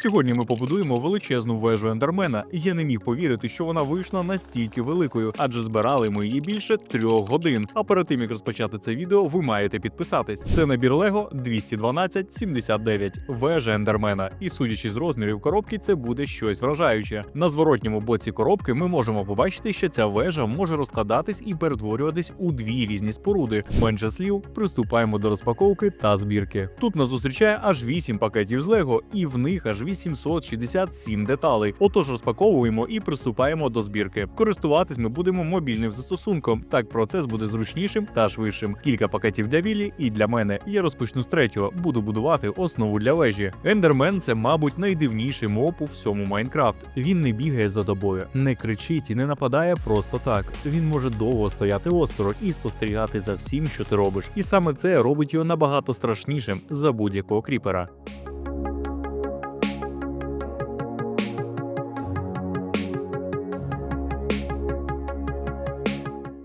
Сьогодні ми побудуємо величезну вежу ендермена. Я не міг повірити, що вона вийшла настільки великою, адже збирали ми її більше трьох годин. А перед тим як розпочати це відео, ви маєте підписатись. Це набір Лего 21279, вежа ендермена. І судячи з розмірів коробки, це буде щось вражаюче. На зворотньому боці коробки ми можемо побачити, що ця вежа може розкладатись і перетворюватись у дві різні споруди. Менше слів, приступаємо до розпаковки та збірки. Тут нас зустрічає аж 8 пакетів з Лего, і в них аж 867 деталей. Отож розпаковуємо і приступаємо до збірки. Користуватись ми будемо мобільним застосунком. Так процес буде зручнішим та швидшим. Кілька пакетів для Віллі і для мене. Я розпочну з третього. Буду будувати основу для вежі. Ендермен це, мабуть, найдивніший моб у всьому Майнкрафт. Він не бігає за тобою, не кричить і не нападає просто так. Він може довго стояти осторонь і спостерігати за всім, що ти робиш. І саме це робить його набагато страшнішим за будь-якого кріпера.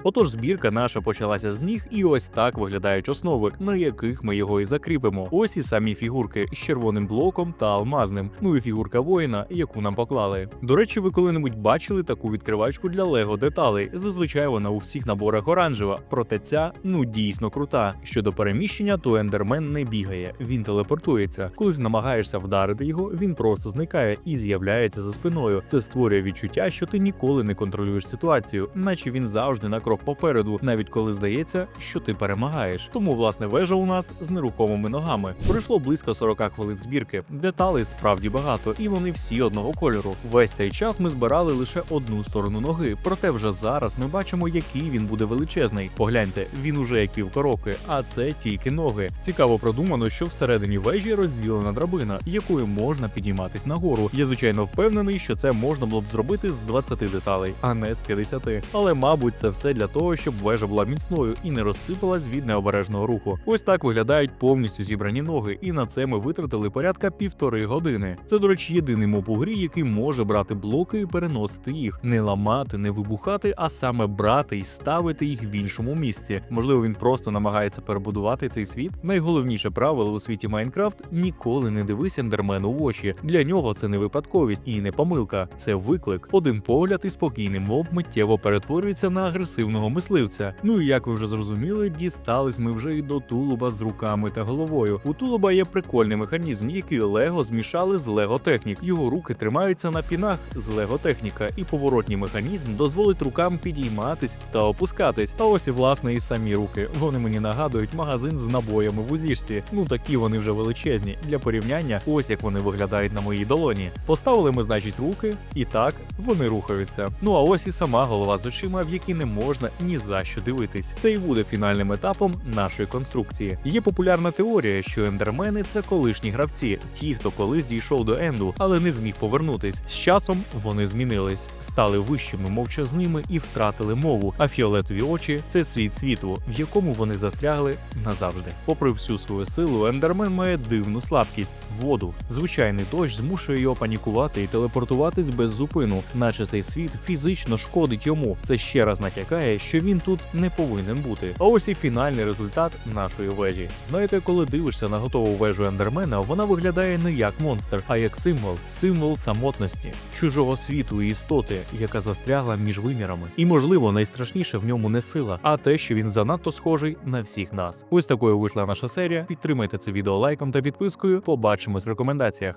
Отож, збірка наша почалася з ніг, і ось так виглядають основи, на яких ми його і закріпимо. Ось і самі фігурки з червоним блоком та алмазним. Ну і фігурка воїна, яку нам поклали. До речі, ви коли-небудь бачили таку відкривачку для Лего деталей. Зазвичай вона у всіх наборах оранжева, проте ця ну дійсно крута. Щодо переміщення, то ендермен не бігає, він телепортується. Коли ти намагаєшся вдарити його, він просто зникає і з'являється за спиною. Це створює відчуття, що ти ніколи не контролюєш ситуацію, наче він завжди на крок попереду, навіть коли здається, що ти перемагаєш. Тому власне вежа у нас з нерухомими ногами. Пройшло близько 40 хвилин збірки. Деталей справді багато, і вони всі одного кольору. Весь цей час ми збирали лише одну сторону ноги, проте вже зараз ми бачимо, який він буде величезний. Погляньте, він уже як півкоробки, а це тільки ноги. Цікаво продумано, що всередині вежі розділена драбина, якою можна підійматись нагору. Я звичайно впевнений, що це можна було б зробити з 20 деталей, а не з 50. Але мабуть, це все для того, щоб вежа була міцною і не розсипалась від необережного руху. Ось так виглядають повністю зібрані ноги, і на це ми витратили порядка півтори години. Це, до речі, єдиний моб у грі, який може брати блоки і переносити їх, не ламати, не вибухати, а саме брати і ставити їх в іншому місці. Можливо, він просто намагається перебудувати цей світ. Найголовніше правило у світі Майнкрафт ніколи не дивись ендермену в очі. Для нього це не випадковість і не помилка, це виклик. Один погляд і спокійний моб миттєво перетворюється на агресивного мисливця. Ну і як ви вже зрозуміли, дістались ми вже і до тулуба з руками та головою. У тулуба є прикольний механізм, який Лего змішали з Лего Технік. Його руки тримаються на пінах з Лего Техніка, і поворотній механізм дозволить рукам підійматись та опускатись. А ось і власне і самі руки. Вони мені нагадують магазин з набоями в узіжці. Ну такі вони вже величезні. Для порівняння, ось як вони виглядають на моїй долоні. Поставили ми, значить, руки, і так вони рухаються. Ну а ось і сама голова з очима, в які не можна ні за що дивитись. Це і буде фінальним етапом нашої конструкції. Є популярна теорія, що ендермени це колишні гравці, ті, хто колись дійшов до енду, але не зміг повернутись. З часом вони змінились, стали вищими, мовчазними і втратили мову. А фіолетові очі це світ світу, в якому вони застрягли назавжди. Попри всю свою силу, ендермен має дивну слабкість воду. Звичайний дощ змушує його панікувати і телепортуватись без зупину, наче цей світ фізично шкодить йому. Це ще раз натякає, що він тут не повинен бути. А ось і фінальний результат нашої вежі. Знаєте, коли дивишся на готову вежу ендермена, вона виглядає не як монстр, а як символ, символ самотності, чужого світу і істоти, яка застрягла між вимірами. І можливо, найстрашніше в ньому не сила, а те, що він занадто схожий на всіх нас. Ось такою вийшла наша серія. Підтримайте це відео лайком та підпискою. Побачимось в рекомендаціях.